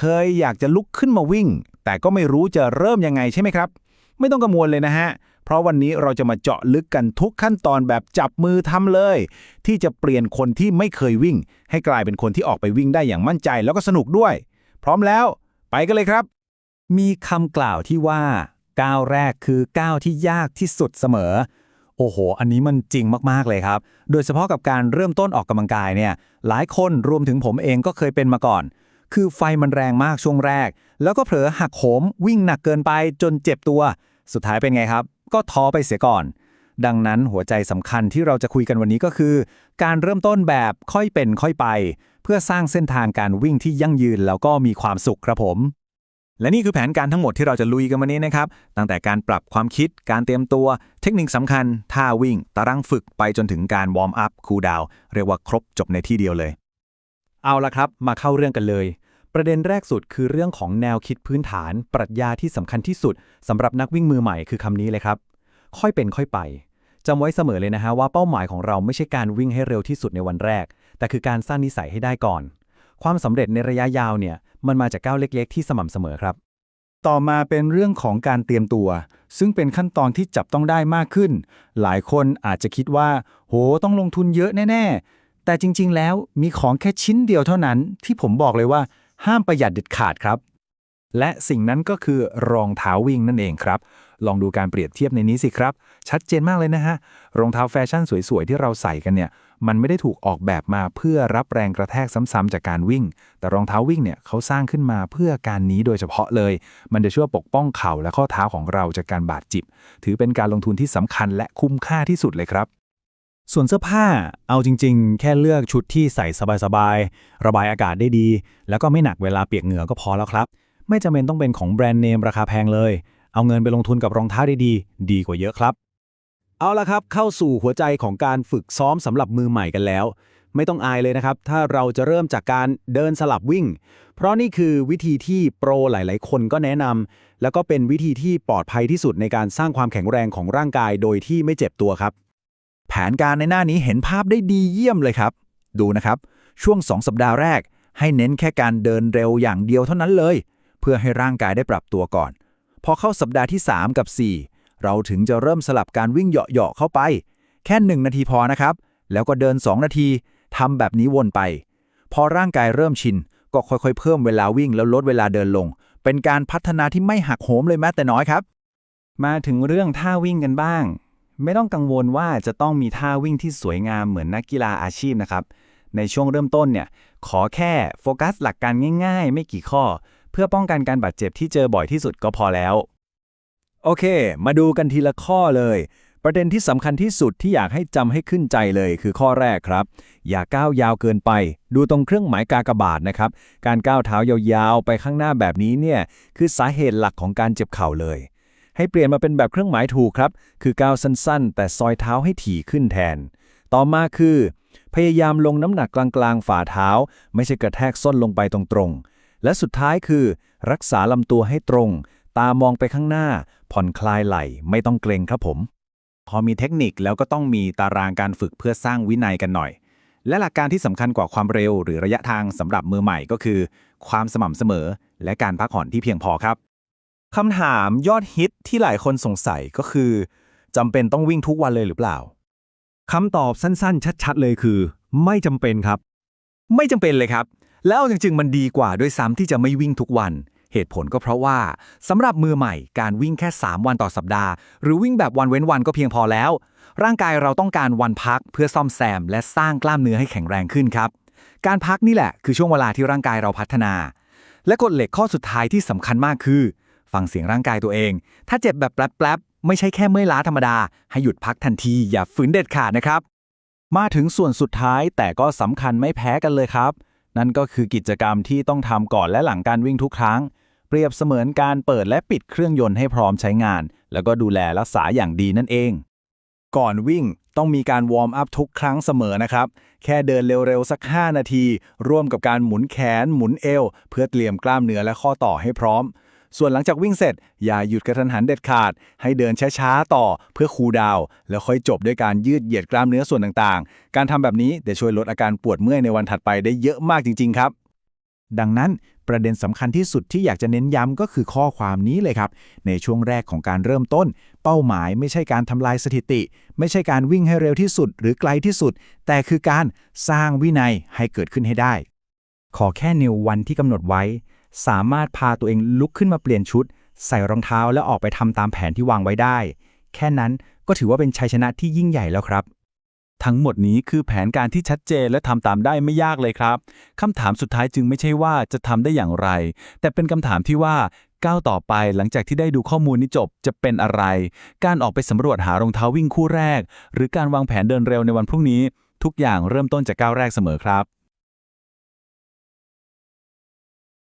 เคยอยากจะลุกขึ้นมาวิ่ง แต่ก็ไม่รู้จะเริ่มยังไงใช่ไหมครับ ไม่ต้องกังวลเลยนะฮะ เพราะวันนี้เราจะมาเจาะลึกกันทุกขั้นตอนแบบจับมือทำเลย ที่จะเปลี่ยนคนที่ไม่เคยวิ่ง ให้กลายเป็นคนที่ออกไปวิ่งได้อย่างมั่นใจแล้วก็สนุกด้วย พร้อมแล้ว ไปกันเลยครับ มีคำกล่าวที่ว่าก้าวแรกคือก้าวที่ยากที่สุดเสมอ โอ้โห อันนี้มันจริงมาก ๆ เลยครับ โดยเฉพาะกับการเริ่มต้นออกกำลังกายเนี่ย หลายคนรวมถึงผมเองก็เคยเป็นมาก่อน คือไฟมันแรงมากช่วงแรก แล้วก็เผลอหักโหมวิ่งหนักเกินไปจนเจ็บตัว สุดท้ายเป็นไงครับ ก็ท้อไปเสียก่อน ดังนั้นหัวใจสำคัญที่เราจะคุยกันวันนี้ก็คือ การเริ่มต้นแบบค่อยเป็นค่อยไป เพื่อสร้างเส้นทางการวิ่งที่ยั่งยืนแล้วก็มีความสุขครับผมและนี่คือแผนการทั้งหมดที่เราจะลุยกันวันนี้นะครับ ตั้งแต่การปรับความคิด การเตรียมตัว เทคนิคสำคัญ ท่าวิ่ง ตารางฝึกไปจนถึงการวอร์มอัพ คูลดาวน์เรียกว่าครบจบในที่เดียวเลย เอาละครับ มาเข้าเรื่องกันเลย ประเด็นแรกสุดคือเรื่องของแนวคิดพื้นฐาน ปรัชญาที่สำคัญที่สุดสำหรับนักวิ่งมือใหม่คือคำนี้เลยครับ ค่อยเป็นค่อยไปจำไว้เสมอเลยนะฮะว่าเป้าหมายของเราไม่ใช่การวิ่งให้เร็วที่สุดในวันแรก แต่คือการสร้างนิสัยให้ได้ก่อน ความสำเร็จในระยะยาวเนี่ยมันมาจากก้าวเล็ก ๆ ที่สม่ำเสมอครับ ต่อมาเป็นเรื่องของการเตรียมตัว ซึ่งเป็นขั้นตอนที่จับต้องได้มากขึ้น หลายคนอาจจะคิดว่า โหต้องลงทุนเยอะแน่ ๆ แต่จริง ๆ แล้วมีของแค่ชิ้นเดียวเท่านั้นที่ผมบอกเลยว่า ห้ามประหยัดเด็ดขาดครับ และสิ่งนั้นก็คือรองเท้าวิ่งนั่นเองครับ ลองดูการเปรียบเทียบในนี้สิครับ ชัดเจนมากเลยนะฮะ รองเท้าแฟชั่นสวยๆ ที่เราใส่กันเนี่ย มันไม่ได้ถูกออกแบบมาเพื่อรับแรงกระแทกซ้ำๆจากการวิ่ง แต่รองเท้าวิ่งเนี่ยเขาสร้างขึ้นมาเพื่อการนี้โดยเฉพาะเลย มันจะช่วยปกป้องเข่าและข้อเท้าของเราจากการบาดเจ็บ ถือเป็นการลงทุนที่สำคัญและคุ้มค่าที่สุดเลยครับ ส่วนเสื้อผ้าเอาจริง ๆ แค่เลือกชุดที่ใส่สบายๆ ระบายอากาศได้ดี แล้วก็ไม่หนักเวลาเปียกเหงื่อก็พอแล้วครับ ไม่จำเป็นต้องเป็นของแบรนด์เนมราคาแพงเลย เอาเงินไปลงทุนกับรองเท้าดีๆ ดีกว่าเยอะครับ เอาละครับเข้าสู่หัวใจของการฝึกซ้อมสำหรับมือใหม่กันแล้ว ไม่ต้องอายเลยนะครับ ถ้าเราจะเริ่มจากการเดินสลับวิ่ง เพราะนี่คือวิธีที่โปรหลาย ๆ คนก็แนะนำแล้วก็เป็นวิธีที่ปลอดภัยที่สุดในการสร้างความแข็งแรงของร่างกาย โดยที่ไม่เจ็บตัวครับ แผนการในหน้านี้เห็นภาพได้ดีเยี่ยมเลยครับ ดูนะครับ ช่วง 2 สัปดาห์แรก ให้เน้นแค่การเดินเร็วอย่างเดียวเท่านั้นเลย เพื่อให้ร่างกายได้ปรับตัวก่อน พอเข้าสัปดาห์ที่ 3 กับ 4 เราถึงจะเริ่มสลับการวิ่งเหยาะๆเข้าไป แค่ 1 นาทีพอนะครับ แล้วก็เดิน 2 นาทีทำแบบนี้วนไป พอร่างกายเริ่มชิน ก็ค่อยๆ เพิ่มเวลาวิ่งแล้วลดเวลาเดินลง เป็นการพัฒนาที่ไม่หักโหมเลยแม้แต่น้อยครับ มาถึงเรื่องท่าวิ่งกันบ้าง ไม่ต้องกังวลว่าจะต้องมีท่าวิ่งที่สวยงามเหมือนนักกีฬาอาชีพนะครับ ในช่วงเริ่มต้นเนี่ย ขอแค่โฟกัสหลักการง่าย ๆ ไม่กี่ข้อ เพื่อป้องกันการบาดเจ็บที่เจอบ่อยที่สุดก็พอแล้ว โอเค มาดูกันทีละข้อเลย ประเด็นที่สำคัญที่สุดที่อยากให้จำให้ขึ้นใจเลยคือข้อแรกครับ อย่าก้าวยาวเกินไป ดูตรงเครื่องหมายกากบาทนะครับ การก้าวเท้ายาวๆไปข้างหน้าแบบนี้เนี่ย คือสาเหตุหลักของการเจ็บเข่าเลย ให้เปลี่ยนมาเป็นแบบเครื่องหมายถูกครับ คือก้าวสั้นๆ แต่ซอยเท้าให้ถี่ขึ้นแทน ต่อมาคือ พยายามลงน้ำหนักกลางๆ ฝ่าเท้า ไม่ใช่กระแทกส้นลงไปตรงๆ และสุดท้ายคือ รักษาลำตัวให้ตรง ตามองไปข้างหน้า ผ่อนคลายไหล่ไม่ต้องเกรงครับผม พอมีเทคนิคแล้วก็ต้องมีตารางการฝึกเพื่อสร้างวินัยกันหน่อย และหลักการที่สำคัญกว่าความเร็ว หรือระยะทางสำหรับมือใหม่ก็คือ ความสม่ำเสมอ และการพักผ่อนที่เพียงพอครับ คำถามยอดฮิตที่หลายคนสงสัยก็คือจำเป็นต้องวิ่งทุกวันเลยหรือเปล่า คำตอบสั้นๆ ชัดๆ เลยคือ ไม่จำเป็นครับ ไม่จำเป็นเลยครับ แล้วจริงๆ มันดีกว่าด้วยซ้ำที่จะไม่วิ่งทุกวัน เหตุผลก็เพราะว่าสำหรับมือใหม่การวิ่งแค่ 3 วันต่อสัปดาห์ หรือวิ่งแบบวันเว้นวันก็เพียงพอแล้ว ร่างกายเราต้องการวันพักเพื่อซ่อมแซม และสร้างกล้ามเนื้อให้แข็งแรงขึ้นครับ การพักนี่แหละคือช่วงเวลาที่ร่างกายเราพัฒนา และกฎเหล็กข้อสุดท้ายที่สำคัญมากคือ ฟังเสียงร่างกายตัวเอง ถ้าเจ็บแบบแป๊บๆ ไม่ใช่แค่เมื่อยล้าธรรมดา ให้หยุดพักทันที อย่าฝืนเด็ดขาดนะครับ มาถึงส่วนสุดท้ายแต่ก็สำคัญไม่แพ้กันเลยครับ นั่นก็คือกิจกรรมที่ต้องทำก่อนและหลังการวิ่งทุกครั้ง เปรียบเสมือนการเปิดและปิดเครื่องยนต์ให้พร้อมใช้งาน แล้วก็ดูแลรักษาอย่างดีนั่นเอง ก่อนวิ่งต้องมีการวอร์มอัพทุกครั้งเสมอนะครับ แค่เดินเร็วๆ สัก 5 นาที ร่วมกับการหมุนแขน หมุนเอว เพื่อเตรียมกล้ามเนื้อและข้อต่อให้พร้อม ส่วนหลังจากวิ่งเสร็จ อย่าหยุดกระทันหันเด็ดขาด ให้เดินช้าๆต่อเพื่อคูลดาวน์แล้วค่อยจบด้วยการยืดเหยียดกล้ามเนื้อส่วนต่างๆ การทำแบบนี้จะช่วยลดอาการปวดเมื่อยในวันถัดไปได้เยอะมากจริง ๆ ครับ ดังนั้นประเด็นสำคัญที่สุดที่อยากจะเน้นย้ำก็คือข้อความนี้เลยครับ ในช่วงแรกของการเริ่มต้น เป้าหมายไม่ใช่การทำลายสถิติ ไม่ใช่การวิ่งให้เร็วที่สุด หรือไกลที่สุด แต่คือการสร้างวินัยให้เกิดขึ้นให้ได้ ขอแค่นิววันที่กำหนดไว้ สามารถพาตัวเองลุกขึ้นมาเปลี่ยนชุด ใส่รองเท้าแล้วออกไปทำตามแผนที่วางไว้ได้ แค่นั้นก็ถือว่าเป็นชัยชนะที่ยิ่งใหญ่แล้วครับ ทั้งหมดนี้คือแผนการที่ชัดเจนและทำตามได้ไม่ยากเลยครับคำถามสุดท้ายจึงไม่ใช่ว่าจะทำได้อย่างไร แต่เป็นคำถามที่ว่าก้าวต่อไปหลังจากที่ได้ดูข้อมูลนี้จบจะเป็นอะไร การออกไปสำรวจหารองเท้าวิ่งคู่แรก หรือการวางแผนเดินเร็วในวันพรุ่งนี้ ทุกอย่างเริ่มต้นจากก้าวแรกเสมอครับ